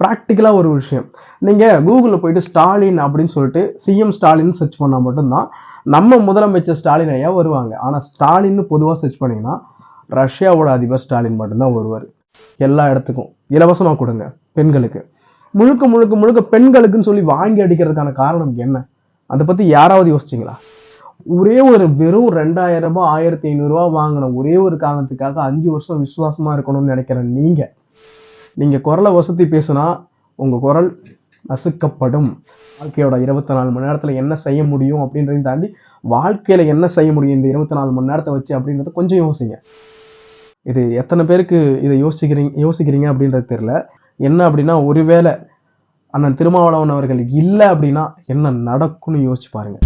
ப்ராக்டிக்கலாக ஒரு விஷயம். நீங்கள் கூகுளில் போயிட்டு ஸ்டாலின் அப்படின்னு சொல்லிட்டு சிஎம் ஸ்டாலின் சர்ச் பண்ணால் மட்டும்தான் நம்ம முதலமைச்சர் ஸ்டாலின் ஐயா வருவாங்க. ஆனால் ஸ்டாலின்னு பொதுவாக சர்ச் பண்ணிங்கன்னா ரஷ்யாவோட அதிபர் ஸ்டாலின் மட்டும்தான் வருவார். எல்லா இடத்துக்கும். இலவசமாக கொடுங்க பெண்களுக்கு. முழுக்க முழுக்க முழுக்க பெண்களுக்குன்னு சொல்லி வாங்கி அடிக்கிறதுக்கான காரணம் என்ன? அதை பற்றி யாராவது யோசிச்சிங்களா? ஒரே ஒரு வெறும் ரெண்டாயிரம் ரூபாய் ஆயிரத்தி ஐநூறுரூவா வாங்கின ஒரே ஒரு காரணத்துக்காக அஞ்சு வருஷம் விசுவாசமாக இருக்கணும்னு நினைக்கிற நீங்கள் நீங்கள் குரலை வசதி பேசுனா உங்கள் குரல் நசுக்கப்படும். வாழ்க்கையோட இருபத்தி நாலு மணி நேரத்தில் என்ன செய்ய முடியும் அப்படின்றதையும் தாண்டி வாழ்க்கையில் என்ன செய்ய முடியும் இந்த இருபத்தி நாலு மணி நேரத்தை வச்சு அப்படின்றத கொஞ்சம் யோசிங்க. இது எத்தனை பேருக்கு இதை யோசிக்கிறீங்க யோசிக்கிறீங்க அப்படின்றது தெரில என்ன அப்படின்னா ஒருவேளை அண்ணன் திருமாவளவன் அவர்கள் இல்லை அப்படின்னா என்ன நடக்கும்னு யோசிச்சு பாருங்க.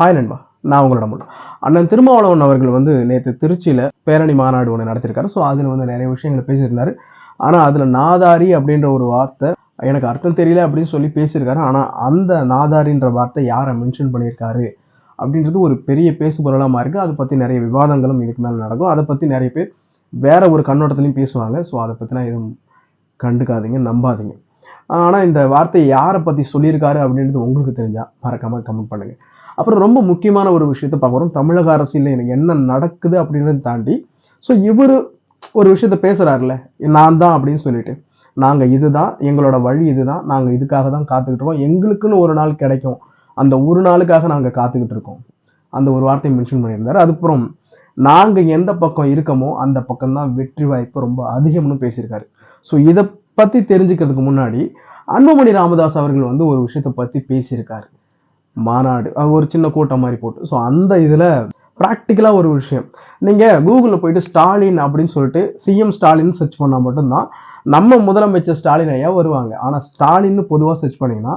ஹாய் நண்பா நான் உங்களோட முன். அண்ணன் திருமாவளவன் அவர்கள் வந்து நேற்று திருச்சியில் பேரணி மாநாடு ஒன்று நடத்திருக்காரு. ஸோ அதில் வந்து நிறைய விஷயங்களை பேசியிருந்தாரு. ஆனால் அதில் நாதாரி அப்படின்ற ஒரு வார்த்தை எனக்கு அர்த்தம் தெரியல அப்படின்னு சொல்லி பேசியிருக்காரு. ஆனால் அந்த நாதாரின்ற வார்த்தை யாரை மென்ஷன் பண்ணியிருக்காரு அப்படின்றது ஒரு பெரிய பேசுபொருளாக இருக்குது அதை பற்றி நிறைய விவாதங்களும் இதுக்கு மேலே நடக்கும். அதை பற்றி நிறைய பேர் வேற ஒரு கண்ணோட்டத்துலையும் பேசுவாங்க. ஸோ அதை பற்றிலாம் எதுவும் கண்டுக்காதீங்க நம்பாதீங்க. ஆனால் இந்த வார்த்தை யாரை பற்றி சொல்லியிருக்காரு அப்படின்றது உங்களுக்கு தெரிஞ்சால் மறக்காமல் கமெண்ட் பண்ணுங்கள் அப்புறம் ரொம்ப முக்கியமான ஒரு விஷயத்த பார்க்குறோம் தமிழக அரசியலில் எனக்கு என்ன நடக்குது அப்படின்றத தாண்டி ஸோ இவர் ஒரு விஷயத்த பேசுகிறாருல்ல நான் தான் அப்படின்னு சொல்லிட்டு. நாங்கள் இதுதான் எங்களோட வழி இதுதான் நாங்கள் இதுக்காக தான் காத்துக்கிட்டு இருக்கோம். எங்களுக்குன்னு ஒரு நாள் கிடைக்கும். அந்த ஒரு நாளுக்காக நாங்கள் காத்துக்கிட்டு இருக்கோம். அந்த ஒரு வார்த்தையை மென்ஷன் பண்ணியிருந்தாரு. அதுக்கப்புறம் நாங்கள் எந்த பக்கம் இருக்கமோ அந்த பக்கம் தான் வெற்றி வாய்ப்பு ரொம்ப அதிகம்னு பேசியிருக்காரு. ஸோ இதை பற்றி தெரிஞ்சுக்கிறதுக்கு முன்னாடி அன்புமணி ராமதாஸ் அவர்கள் வந்து ஒரு விஷயத்தை பற்றி பேசியிருக்காரு. மாநாடு ஒரு சின்ன கூட்டம் மாதிரி போட்டு. ஸோ அந்த இதில் ப்ராக்டிக்கலாக ஒரு விஷயம். நீங்கள் கூகுளில் போயிட்டு ஸ்டாலின் அப்படின்னு சொல்லிட்டு சிஎம் ஸ்டாலின் சர்ச் பண்ணால் மட்டும்தான் நம்ம முதலமைச்சர் ஸ்டாலின் ஐயா வருவாங்க. ஆனால் ஸ்டாலின்னு பொதுவாக சர்ச் பண்ணீங்கன்னா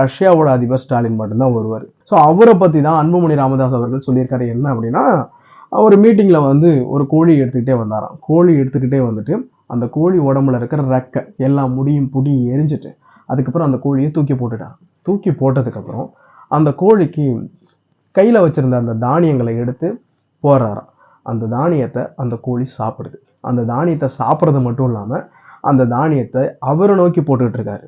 ரஷ்யாவோட அதிபர் ஸ்டாலின் மட்டும்தான் வருவார். ஸோ அவரை பற்றி தான் அன்புமணி ராமதாஸ் அவர்கள் சொல்லியிருக்காரு. என்ன அப்படின்னா ஒரு மீட்டிங்கில் வந்து ஒரு கோழி எடுத்துக்கிட்டே வந்தாராம். கோழி எடுத்துக்கிட்டே வந்துட்டு அந்த கோழி உடம்புல இருக்கிற ரெக்கை எல்லா முடியும் புடியும் எரிஞ்சிட்டு அதுக்கப்புறம் அந்த கோழியை தூக்கி போட்டுட்டான் தூக்கி போட்டதுக்கப்புறம் அந்த கோழிக்கு கையில் வச்சுருந்த அந்த தானியங்களை எடுத்து போடுறாராம் அந்த தானியத்தை அந்த கோழி சாப்பிடுது. அந்த தானியத்தை சாப்பிட்றது மட்டும் இல்லாமல் அந்த தானியத்தை அவரை நோக்கி போட்டுக்கிட்டு இருக்காரு.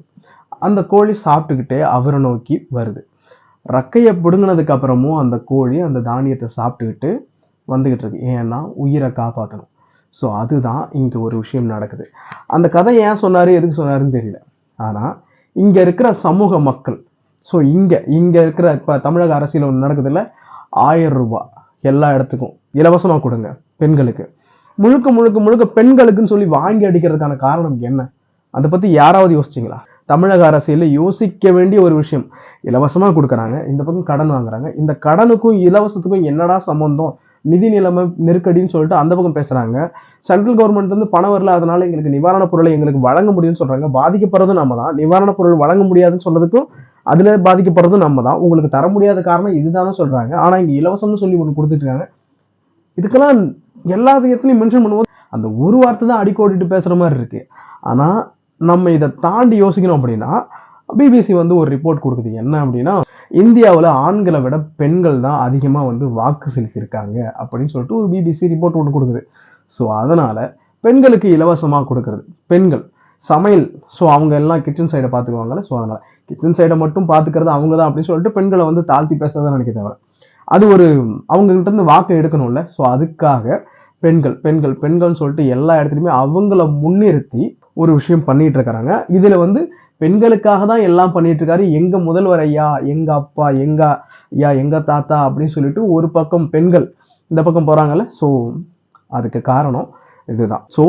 அந்த கோழி சாப்பிட்டுக்கிட்டே அவரை நோக்கி வருது. ரக்கையை பிடுங்கினதுக்கு அப்புறமும் அந்த கோழி அந்த தானியத்தை சாப்பிட்டுக்கிட்டு வந்துக்கிட்டு இருக்கு. ஏன்னா உயிரை காப்பாற்றணும் ஸோ அதுதான் இங்கே ஒரு விஷயம் நடக்குது. அந்த கதை ஏன் சொன்னார் எதுக்கு சொன்னாருன்னு தெரியல. ஆனால் இங்கே இருக்கிற சமூக மக்கள் ஸோ இங்கே இங்கே இருக்கிற இப்போ தமிழக அரசியல் ஒன்று நடக்குதுல்ல? ஆயிரம் ரூபா எல்லா இடத்துக்கும். இலவசமாக கொடுங்க பெண்களுக்கு. முழுக்க முழுக்க முழுக்க பெண்களுக்குன்னு சொல்லி வாங்கி அடிக்கிறதுக்கான காரணம் என்ன? அதை பற்றி யாராவது யோசிச்சிங்களா? தமிழக அரசியலில் யோசிக்க வேண்டிய ஒரு விஷயம் இலவசமாக கொடுக்குறாங்க இந்த பக்கம் கடன் வாங்குறாங்க. இந்த கடனுக்கும் இலவசத்துக்கும் என்னடா சம்மந்தம் நிதி நிலைமை நெருக்கடின்னு சொல்லிட்டு அந்த பக்கம் பேசுகிறாங்க சென்ட்ரல் கவர்மெண்ட் வந்து பணம் வரல அதனால எங்களுக்கு நிவாரணப் பொருளை எங்களுக்கு வழங்க முடியும்னு சொல்கிறாங்க பாதிக்கப்படுறதும் நம்ம தான். நிவாரணப் பொருள் வழங்க முடியாதுன்னு சொன்னதுக்கும் அதுல பாதிக்கப்படுறதும் நம்ம தான் உங்களுக்கு தர முடியாத காரணம் இதுதானே சொல்றாங்க. ஆனா இங்க இலவசம்னு சொல்லி ஒன்று கொடுத்துட்ருக்காங்க இதுக்கெல்லாம் எல்லா விதத்துலையும் மென்ஷன் பண்ணும்போது அந்த ஒரு வார்த்தை தான் அடிக்கோடிட்டு பேசுற மாதிரி இருக்கு. ஆனா நம்ம இதை தாண்டி யோசிக்கணும் அப்படின்னா பிபிசி வந்து ஒரு ரிப்போர்ட் கொடுக்குது. என்ன அப்படின்னா இந்தியாவில் ஆண்களை விட பெண்கள் தான் அதிகமாக வந்து வாக்கு செலுத்தியிருக்காங்க அப்படின்னு சொல்லிட்டு ஒரு பிபிசி ரிப்போர்ட் ஒன்று கொடுக்குது. ஸோ அதனால் பெண்களுக்கு இலவசமாக கொடுக்கறது. பெண்கள் சமையல். ஸோ அவங்க எல்லாம் கிச்சன் சைடை பார்த்துக்குவாங்கல்ல. ஸோ அதனால் கிச்சன் சைடை மட்டும் பார்த்துக்கிறது அவங்க தான் அப்படின்னு சொல்லிட்டு பெண்களை வந்து தாழ்த்தி பேசுறதை நினைக்க தவிர அது ஒரு அவங்ககிட்ட இருந்து வாக்கு எடுக்கணும்ல. ஸோ அதுக்காக பெண்கள் பெண்கள் பெண்கள்னு சொல்லிட்டு எல்லா இடத்துலையுமே அவங்கள முன்னிறுத்தி ஒரு விஷயம் பண்ணிட்டு இருக்கிறாங்க இதில் வந்து பெண்களுக்காக தான் எல்லாம் பண்ணிட்டு இருக்காரு. எங்க முதல்வர் ஐயா எங்க அப்பா எங்க ஐயா எங்க தாத்தா அப்படின்னு சொல்லிட்டு ஒரு பக்கம் பெண்கள் இந்த பக்கம் போறாங்கல்ல. ஸோ அதுக்கு காரணம் இதுதான். ஸோ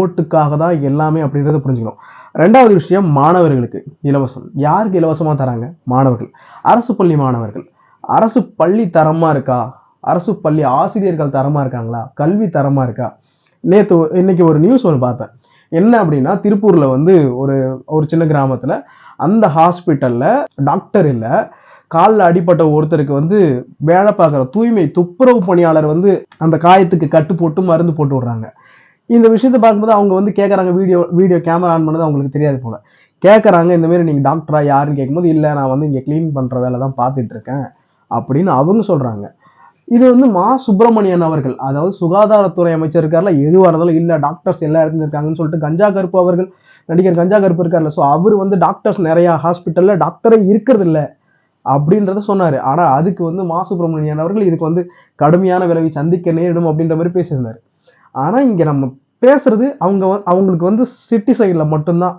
ஓட்டுக்காக தான் எல்லாமே அப்படின்றத புரிஞ்சுக்கணும். ரெண்டாவது விஷயம் மாணவர்களுக்கு இலவசம். யாருக்கு இலவசமாக தராங்க? மாணவர்கள். அரசு பள்ளி மாணவர்கள். அரசு பள்ளி தரமாக இருக்கா? அரசு பள்ளி ஆசிரியர்கள் தரமாக இருக்காங்களா? கல்வி தரமாக இருக்கா? நேற்று இன்னைக்கு ஒரு நியூஸ் ஒன்று பார்த்தேன். என்ன அப்படின்னா திருப்பூரில் வந்து ஒரு ஒரு சின்ன கிராமத்தில் அந்த ஹாஸ்பிட்டலில் டாக்டர் இல்லை காலில் அடிப்பட்ட ஒருத்தருக்கு வந்து வேலை பார்க்குற தூய்மை துப்புரவு பணியாளர் வந்து அந்த காயத்துக்கு கட்டு போட்டு மருந்து போட்டு விடுறாங்க. இந்த விஷயத்தை பார்க்கும்போது அவங்க வந்து கேட்குறாங்க வீடியோ வீடியோ கேமரா ஆன் பண்ணது அவங்களுக்கு தெரியாது போல. கேட்குறாங்க இந்த மாதிரி நீங்கள் டாக்டரா யாருன்னு கேட்கும்போது இல்லை நான் வந்து இங்கே க்ளீன் பண்ணுற வேலை தான் பார்த்துட்டு இருக்கேன் அப்படின்னு அவங்க சொல்கிறாங்க இது வந்து மா. சுப்பிரமணியன் அவர்கள் அதாவது சுகாதாரத்துறை அமைச்சர் இருக்கார்ல எதுவாக இருந்தாலும் இல்லை டாக்டர்ஸ் எல்லா இடத்துல இருக்காங்கன்னு சொல்லிட்டு கஞ்சா கருப்பு அவர்கள் நடிகர் கஞ்சா கருப்பு இருக்கார்ல ஸோ அவர் வந்து டாக்டர்ஸ் நிறையா ஹாஸ்பிட்டலில் டாக்டரே இருக்கிறது இல்லை அப்படின்றத சொன்னார். ஆனால் அதுக்கு வந்து மா. சுப்பிரமணியன் அவர்கள் இதுக்கு வந்து கடுமையான விளைவை சந்திக்க நேரிடும் அப்படின்ற மாதிரி பேசியிருந்தார். ஆனால் இங்கே நம்ம பேசுறது அவங்க அவங்களுக்கு வந்து சிட்டி சைடில் மட்டும்தான்.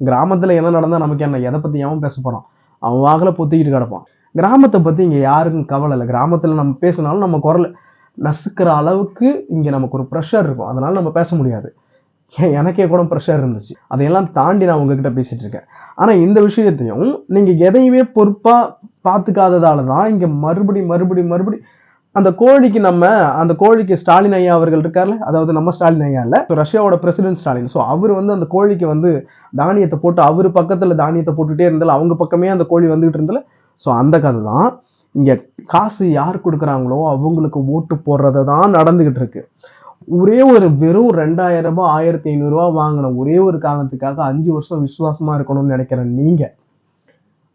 கிராமத்தில் என்ன நடந்தால் நமக்கு என்ன எதை பற்றி எவன் பேச போகிறான் அவன் வாகல பொத்திக்கிட்டு கிடப்பான். கிராமத்தை பற்றி இங்கே யாருக்கும் கவலை இல்லை. கிராமத்தில் நம்ம பேசினாலும் நம்ம குரல் நசுக்கிற அளவுக்கு இங்கே நமக்கு ஒரு ப்ரெஷர் இருக்கும். அதனால் நம்ம பேச முடியாது. ஏன் எனக்கே கூட ப்ரெஷர் இருந்துச்சு. அதையெல்லாம் தாண்டி நான் உங்ககிட்ட பேசிகிட்டு இருக்கேன். ஆனால் இந்த விஷயத்தையும் நீங்கள் எதையுமே பொறுப்பாக பார்த்துக்காததால தான் இங்கே மறுபடி மறுபடி மறுபடி அந்த கோழிக்கு நம்ம அந்த கோழிக்கு ஸ்டாலின் ஐயா அவர்கள் இருக்கார்ல அதாவது நம்ம ஸ்டாலின் ஐயா இல்லை So, ரஷ்யாவோட பிரசிடென்ட் ஸ்டாலின். ஸோ அவர் வந்து அந்த கோழிக்கு வந்து தானியத்தை போட்டு அவர் பக்கத்தில் தானியத்தை போட்டுகிட்டே இருந்தால அவங்க பக்கமே அந்த கோழி வந்துகிட்டு இருந்தால ஸோ அந்த கதை தான் இங்கே காசு யார் கொடுக்குறாங்களோ அவங்களுக்கு ஓட்டு போடுறத தான் நடந்துகிட்டு இருக்கு. ஒரே ஒரு வெறும் ரெண்டாயிரம் ரூபாய் ஆயிரத்தி ஐநூறுரூவா வாங்கின ஒரே ஒரு காரணத்துக்காக அஞ்சு வருஷம் விசுவாசமாக இருக்கணும்னு நினைக்கிறேன் நீங்கள்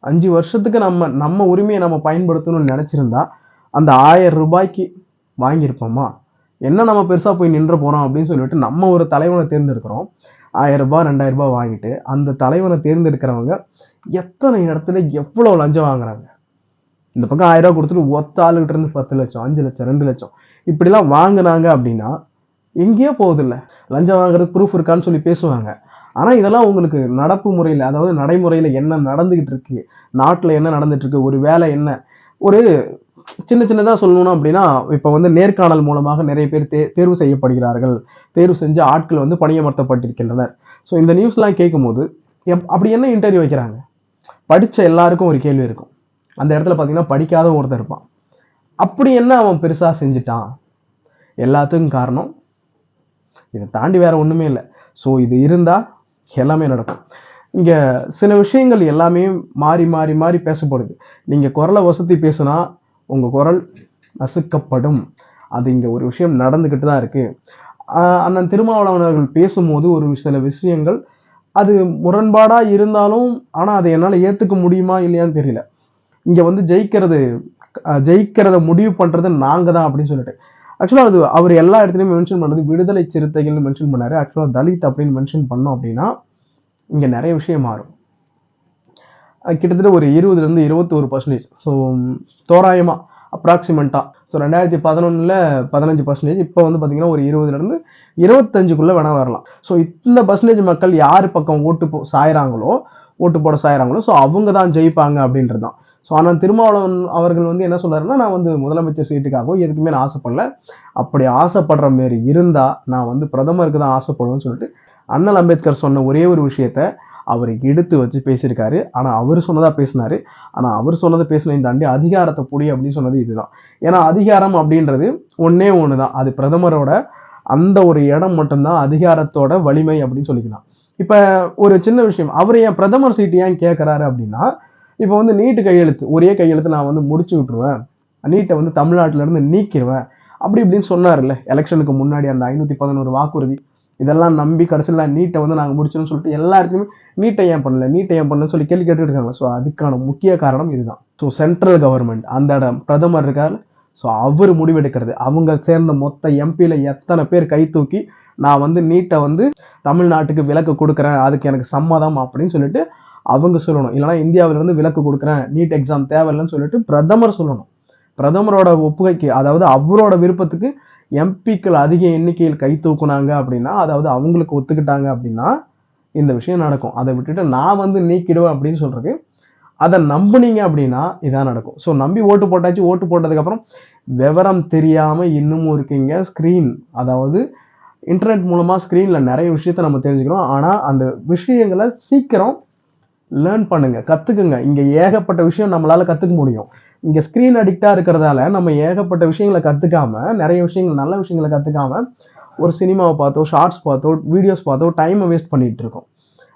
அஞ்சு வருஷத்துக்கு நம்ம நம்ம உரிமையை நம்ம பயன்படுத்தணும்னு நினச்சிருந்தா அந்த ஆயிரம் ரூபாய்க்கு வாங்கியிருப்போமா? என்ன நம்ம பெருசாக போய் நின்ற போகிறோம் அப்படின்னு சொல்லிட்டு நம்ம ஒரு தலைவனை தேர்ந்தெடுக்கிறோம். ஆயிரம் ரூபாய் ரெண்டாயிரம் ரூபாய் வாங்கிட்டு அந்த தலைவனை தேர்ந்தெடுக்கிறவங்க எத்தனை இடத்துல எவ்வளோ லஞ்சம் வாங்குறாங்க? இந்த பக்கம் ஆயிரம் ரூபாய் கொடுத்துட்டு ஒத்த ஆளுகிட்ட இருந்து பத்து லட்சம் அஞ்சு லட்சம் ரெண்டு லட்சம். இப்படிலாம் வாங்கினாங்க அப்படின்னா எங்கேயோ போகுதில்ல. லஞ்சம் வாங்குறது ப்ரூஃப் இருக்கான்னு சொல்லி பேசுவாங்க. ஆனால் இதெல்லாம் உங்களுக்கு நடப்பு முறையில் அதாவது நடைமுறையில் என்ன நடந்துகிட்டு இருக்கு? நாட்டில் என்ன நடந்துட்டு இருக்கு? ஒரு வேலை என்ன? ஒரு சின்ன சின்னதாக சொல்லணும் அப்படின்னா இப்போ வந்து நேர்காணல் மூலமாக நிறைய பேர் தே தேர்வு செய்யப்படுகிறார்கள். தேர்வு செஞ்சு ஆட்கள் வந்து பணியமர்த்தப்பட்டிருக்கின்றனர். ஸோ இந்த நியூஸ்லாம் கேட்கும்போது எப் அப்படி என்ன இன்டர்வியூ வைக்கிறாங்க? படித்த எல்லாருக்கும் ஒரு கேள்வி இருக்கும். அந்த இடத்துல பார்த்தீங்கன்னா படிக்காத ஒருத்தர் இருப்பான். அப்படி என்ன அவன் பெருசாக செஞ்சுட்டான்? எல்லாத்துக்கும் காரணம் இதை தாண்டி வேற ஒன்றுமே இல்லை. ஸோ இது இருந்தால் எல்லாமே நடக்கும். இங்கே சில விஷயங்கள் எல்லாமே மாறி மாறி மாறி பேசப்படுது. நீங்கள் குரலை வசதி பேசுனா உங்கள் குரல் நசுக்கப்படும். அது இங்கே ஒரு விஷயம் நடந்துக்கிட்டு தான் இருக்குது அந்த அண்ணன் திருமாவளவன் அவர்கள் பேசும்போது ஒரு சில விஷயங்கள் அது முரண்பாடாக இருந்தாலும் ஆனால் அதை என்னால் ஏற்றுக்க முடியுமா இல்லையான்னு தெரியல. இங்கே வந்து ஜெயிக்கிறது ஜெயிக்கிறத முடிவு பண்ணுறது நாங்கள் தான் அப்படின்னு சொல்லிட்டு. ஆக்சுவலாக அது அவர் எல்லா இடத்துலையும் மென்ஷன் பண்ணுறது விடுதலை சிறுத்தைகள்னு மென்ஷன் பண்ணார். ஆக்சுவலாக தலித் அப்படின்னு மென்ஷன் பண்ணோம் அப்படின்னா இங்கே நிறைய விஷயம் மாறும். கிட்டத்தட்ட ஒரு இருபதுலேருந்து இருபத்தோரு பர்சன்டேஜ் ஸோ தோராயமாக அப்ராக்சிமெண்ட்டாக ஸோ ரெண்டாயிரத்தி பதினொன்றில் பதினஞ்சு பர்சன்டேஜ் இப்போ வந்து பார்த்தீங்கன்னா ஒரு இருபதுலேருந்து இருபத்தஞ்சுக்குள்ளே வேணால் வரலாம். ஸோ இந்த பர்சன்டேஜ் மக்கள் யார் பக்கம் ஓட்டு போ சாயிறாங்களோ ஓட்டு போட சாயிறாங்களோ ஸோ அவங்க தான் ஜெயிப்பாங்க அப்படின்றது தான் ஸோ ஆனால் திருமாவளவன் அவர்கள் வந்து என்ன சொல்கிறாருன்னா நான் வந்து முதலமைச்சர் சீட்டுக்காகவும் எதுக்குமே நான் ஆசைப்படல. அப்படி ஆசைப்படுற மாரி இருந்தால் நான் வந்து பிரதமருக்கு தான் ஆசைப்படுவேன்னு சொல்லிட்டு அண்ணல் அம்பேத்கர் சொன்ன ஒரே ஒரு விஷயத்த அவர் எடுத்து வச்சு பேசியிருக்காரு. ஆனால் அவர் சொன்னதாக பேசினாரு. ஆனால் அவர் சொன்னதை பேசினதை தாண்டி அதிகாரத்தை புடி அப்படின்னு சொன்னது இதுதான். ஏன்னா அதிகாரம் அப்படின்றது ஒன்றே ஒன்று தான் அது பிரதமரோட அந்த ஒரு இடம் மட்டும்தான் அதிகாரத்தோட வலிமை அப்படின்னு சொல்லிக்கலாம். இப்போ ஒரு சின்ன விஷயம். அவர் ஏன் பிரதமர் சீட்டு ஏன் கேட்குறாரு அப்படின்னா இப்போ வந்து நீட்டு கையெழுத்து ஒரே கையெழுத்து நான் வந்து முடிச்சு விட்டுருவேன். நீட்டை வந்து தமிழ்நாட்டிலேருந்து நீக்கிடுவேன் அப்படி இப்படின்னு சொன்னார்ல எலெக்ஷனுக்கு முன்னாடி அந்த ஐநூற்றி பதினோரு வாக்குறுதி. இதெல்லாம் நம்பி கடைசியில் நீட்டை வந்து நாங்கள் முடிச்சோன்னு சொல்லிட்டு எல்லா இடத்துலையுமே நீட்டை ஏன் பண்ணல? நீட்டை ஏன் பண்ணலன்னு சொல்லி கேள்வி கேட்டுட்டு இருக்காங்க. ஸோ அதுக்கான முக்கிய காரணம் இதுதான். ஸோ சென்ட்ரல் கவர்மெண்ட் அந்த இடம் பிரதமர் இருக்கார். ஸோ அவர் முடிவெடுக்கிறது. அவங்க சேர்ந்த மொத்த எம்பியில் எத்தனை பேர் கை தூக்கி நான் வந்து நீட்டை வந்து தமிழ்நாட்டுக்கு விலக்கு கொடுக்குறேன் அதுக்கு எனக்கு சம்மதம் அப்படின்னு சொல்லிட்டு அவங்க சொல்லணும். இல்லைன்னா இந்தியாவிலேருந்து விலக்கு கொடுக்குறேன் நீட் எக்ஸாம் தேவையில்லைன்னு சொல்லிட்டு பிரதமர் சொல்லணும். பிரதமரோட ஒப்புகைக்கு அதாவது அவரோட விருப்பத்துக்கு எம்பிக்கள் அதிக எண்ணிக்கையில் கை தூக்குனாங்க அப்படின்னா அதாவது அவங்களுக்கு ஒத்துக்கிட்டாங்க அப்படின்னா இந்த விஷயம் நடக்கும். அதை விட்டுட்டு நான் வந்து நீக்கிடுவேன் அப்படின்னு சொல்கிறது அதை நம்புனீங்க அப்படின்னா இதான் நடக்கும். ஸோ நம்பி ஓட்டு போட்டாச்சு ஓட்டு போட்டதுக்கப்புறம் விவரம் தெரியாமல் இன்னமும் இருக்கீங்க. ஸ்க்ரீன் அதாவது இன்டர்நெட் மூலமாக ஸ்க்ரீனில் நிறைய விஷயத்த நம்ம தெரிஞ்சுக்கிறோம். ஆனால் அந்த விஷயங்களை சீக்கிரம் லேர்ன் பண்ணுங்கள் கற்றுக்குங்க இங்கே ஏகப்பட்ட விஷயம் நம்மளால் கற்றுக்க முடியும். இங்கே ஸ்க்ரீன் அடிக்டாக இருக்கிறதால நம்ம ஏகப்பட்ட விஷயங்களை கற்றுக்காம நிறைய விஷயங்கள் நல்ல விஷயங்களை கற்றுக்காம ஒரு சினிமாவை பார்த்தோ ஷார்ட்ஸ் பார்த்தோ வீடியோஸ் பார்த்தோ டைமை வேஸ்ட் பண்ணிகிட்டு இருக்கோம்.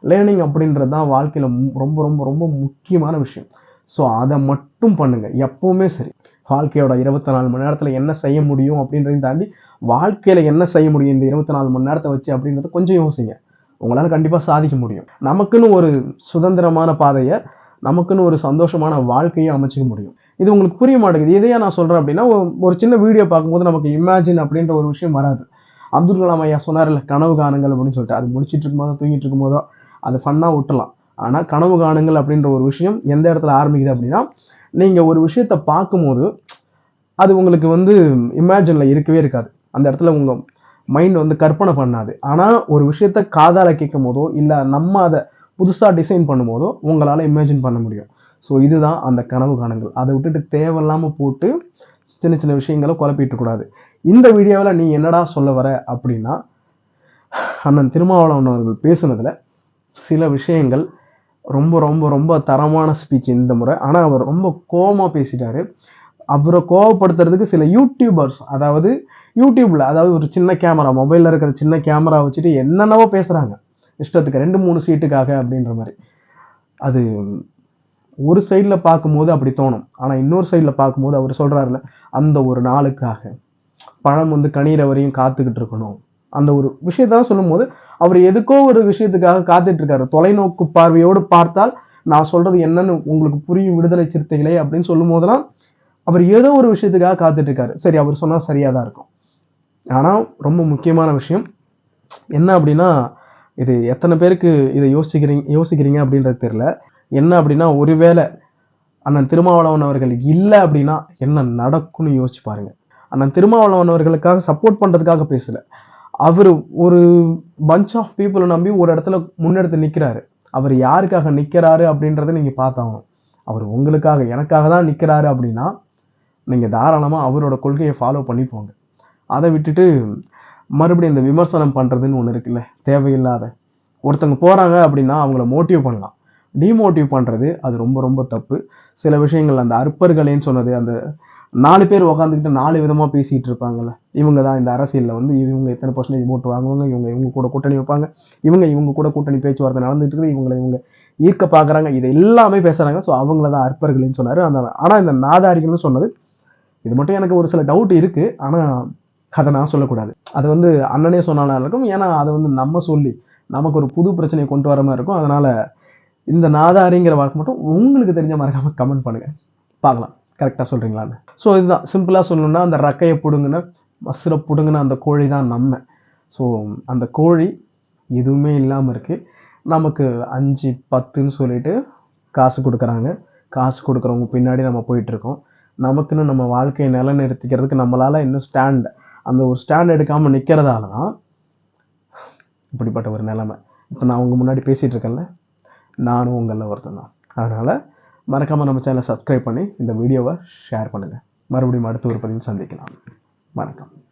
லேர்னிங் அப்படின்றது தான் வாழ்க்கையில் ரொம்ப ரொம்ப ரொம்ப முக்கியமான விஷயம். ஸோ அதை மட்டும் பண்ணுங்கள் எப்போவுமே சரி. வாழ்க்கையோட இருபத்தி நாலு மணி நேரத்தில் என்ன செய்ய முடியும் அப்படின்றதையும் தாண்டி வாழ்க்கையில் என்ன செய்ய முடியும் இந்த இருபத்தி நாலு மணி நேரத்தை வச்சு அப்படின்றத கொஞ்சம் யோசிங்க. உங்களால் கண்டிப்பாக சாதிக்க முடியும். நமக்குன்னு ஒரு சுதந்திரமான பாதையை நமக்குன்னு ஒரு சந்தோஷமான வாழ்க்கையை அமைச்சிக்க முடியும். இது உங்களுக்கு புரிய மாட்டேங்குது. இதையே நான் சொல்கிறேன் அப்படின்னா ஒரு- சின்ன வீடியோ பார்க்கும்போது நமக்கு இமேஜின் அப்படின்ற ஒரு விஷயம் வராது. அப்துல் கலாம் ஐயா சொன்னார்ல கனவு காணுங்கள் அப்படின்னு சொல்லிட்டு. அது முடிச்சிட்டு இருக்கும்போதோ தூங்கிட்டு இருக்கும்போதோ அது ஃபன்னாக விட்டலாம் ஆனால் கனவு காணுங்கள் அப்படின்ற ஒரு விஷயம் எந்த இடத்துல ஆரம்பிக்குது அப்படின்னா நீங்கள் ஒரு விஷயத்தை பார்க்கும்போது அது உங்களுக்கு வந்து இமேஜினில் இருக்கவே இருக்காது. அந்த இடத்துல உங்கள் மைண்ட் வந்து கற்பனை பண்ணாது. ஆனால் ஒரு விஷயத்த காதால் கேட்கும் போதோ இல்லை நம்ம அதை புதுசாக டிசைன் பண்ணும்போதோ உங்களால் இமேஜின் பண்ண முடியும். ஸோ இதுதான் அந்த கனவு காணுங்கள். அதை விட்டுட்டு தேவையில்லாமல் போட்டு சின்ன சின்ன விஷயங்களை குழப்பிட்டுக்கூடாது இந்த வீடியோவில் நீ என்னடா சொல்ல வர அப்படின்னா அண்ணன் திருமாவளவன் அவர்கள் பேசுனதில் சில விஷயங்கள் ரொம்ப ரொம்ப ரொம்ப தரமான ஸ்பீச் இந்த முறை. ஆனால் அவர் ரொம்ப கோபமாக பேசிட்டாரு. அவரை கோவப்படுத்துறதுக்கு சில யூடியூபர்ஸ் அதாவது யூடியூப்பில் அதாவது ஒரு சின்ன கேமரா மொபைலில் இருக்கிற சின்ன கேமரா வச்சுட்டு என்னென்னவோ பேசுகிறாங்க இஷ்டத்துக்கு ரெண்டு மூணு சீட்டுக்காக அப்படின்ற மாதிரி. அது ஒரு சைடில் பார்க்கும்போது அப்படி தோணும். ஆனால் இன்னொரு சைடில் பார்க்கும்போது அவர் சொல்கிறாருல அந்த ஒரு நாளுக்காக. பழம் வந்து கணிகிற வரையும் காத்துக்கிட்டு இருக்கணும். அந்த ஒரு விஷயத்தான் சொல்லும்போது அவர் எதுக்கோ ஒரு விஷயத்துக்காக காத்துட்டு இருக்காரு தொலைநோக்கு பார்வையோடு பார்த்தால் நான் சொல்றது என்னன்னு உங்களுக்கு புரியும் விடுதலை சிறுத்தைகளே அப்படின்னு சொல்லும் போதெல்லாம் அவர் ஏதோ ஒரு விஷயத்துக்காக காத்துட்டு இருக்காரு சரி அவர் சொன்னால் சரியாக தான் இருக்கும். ஆனால் ரொம்ப முக்கியமான விஷயம் என்ன அப்படின்னா இது எத்தனை பேருக்கு இதை யோசிக்கிறீங்க யோசிக்கிறீங்க அப்படின்றது தெரில என்ன அப்படின்னா ஒருவேளை அண்ணன் திருமாவளவன் அவர்கள் இல்லை அப்படின்னா என்ன நடக்கும்னு யோசிச்சு பாருங்க. அண்ணன் திருமாவளவன் அவர்களுக்காக சப்போர்ட் பண்ணுறதுக்காக பேசல. அவர் ஒரு பஞ்ச் ஆஃப் பீப்புளை நம்பி ஒரு இடத்துல முன்னெடுத்து நிற்கிறாரு அவர் யாருக்காக நிற்கிறாரு அப்படின்றத நீங்கள் பார்த்தாகணும். அவர் உங்களுக்காக எனக்காக தான் நிற்கிறாரு அப்படின்னா நீங்கள் தாராளமாக அவரோட கொள்கையை ஃபாலோ பண்ணி போங்க. அதை விட்டுட்டு மறுபடியும் இந்த விமர்சனம் பண்ணுறதுன்னு ஒன்று இருக்குல்ல தேவையில்லாத. ஒருத்தவங்க போகிறாங்க அப்படின்னா அவங்கள மோட்டிவ் பண்ணலாம். டிமோட்டிவ் பண்ணுறது அது ரொம்ப ரொம்ப தப்பு. சில விஷயங்கள் அந்த அற்பர்களேன்னு சொன்னது அந்த நாலு பேர் உட்காந்துக்கிட்டு நாலு விதமாக பேசிகிட்டு இருப்பாங்கல்ல. இவங்க தான் இந்த அரசியலில் வந்து இவங்க எத்தனை பர்சன்டேஜ் ஓட்டு வாங்குவாங்க இவங்க இவங்க கூட கூட்டணி வைப்பாங்க இவங்க இவங்க கூட கூட்டணி பேச்சுவார்த்தை நடந்துட்டு இருக்குது இவங்களை இவங்க ஈர்க்க பார்க்குறாங்க இது எல்லாமே பேசுகிறாங்க ஸோ அவங்கள தான் அற்பர்கள்னு சொன்னார். அந்த ஆனால் இந்த நாதாரிகள்னு சொன்னது இது மட்டும் எனக்கு ஒரு சில டவுட் இருக்குது ஆனால் அதை நான் சொல்லக்கூடாது. அது வந்து அண்ணனே சொன்னாலும் இருக்கும் ஏன்னா அதை வந்து நம்ம சொல்லி நமக்கு ஒரு புது பிரச்சனையை கொண்டு வர மாதிரி இருக்கும். அதனால் இந்த நாதாரிங்கிற வாக்கு மட்டும் உங்களுக்கு தெரிஞ்ச மறக்காம கமெண்ட் பண்ணுங்க. பார்க்கலாம். கரெக்டாக சொல்கிறீங்களான்னு ஸோ இதுதான். சிம்பிளாக சொல்லணும்னா அந்த ரக்கையை பிடுங்கின மசுரை பிடுங்கின அந்த கோழி தான் நம்ம. ஸோ அந்த கோழி எதுவுமே இல்லாமல் இருக்குது நமக்கு அஞ்சு பத்துன்னு சொல்லிட்டு காசு கொடுக்குறாங்க. காசு கொடுக்குறவங்க பின்னாடி நம்ம போயிட்டுருக்கோம். நமக்குன்னு நம்ம வாழ்க்கையை நிலைநிறுத்திக்கிறதுக்கு நம்மளால் இன்னும் ஸ்டாண்ட் அந்த ஒரு ஸ்டாண்ட் எடுக்காமல் நிற்கிறதால தான் இப்படிப்பட்ட ஒரு நிலைமை. இப்போ நான் அவங்க முன்னாடி பேசிகிட்டு இருக்கேன்ல நானும் உங்களில் ஒருத்தன் தான். அதனால் மறக்காமல் நம்ம சேனலை சப்ஸ்கிரைப் பண்ணி இந்த வீடியோவை ஷேர் பண்ணுங்கள் மறுபடியும் அடுத்த ஒரு பதிவு சந்திக்கலாம். வணக்கம்.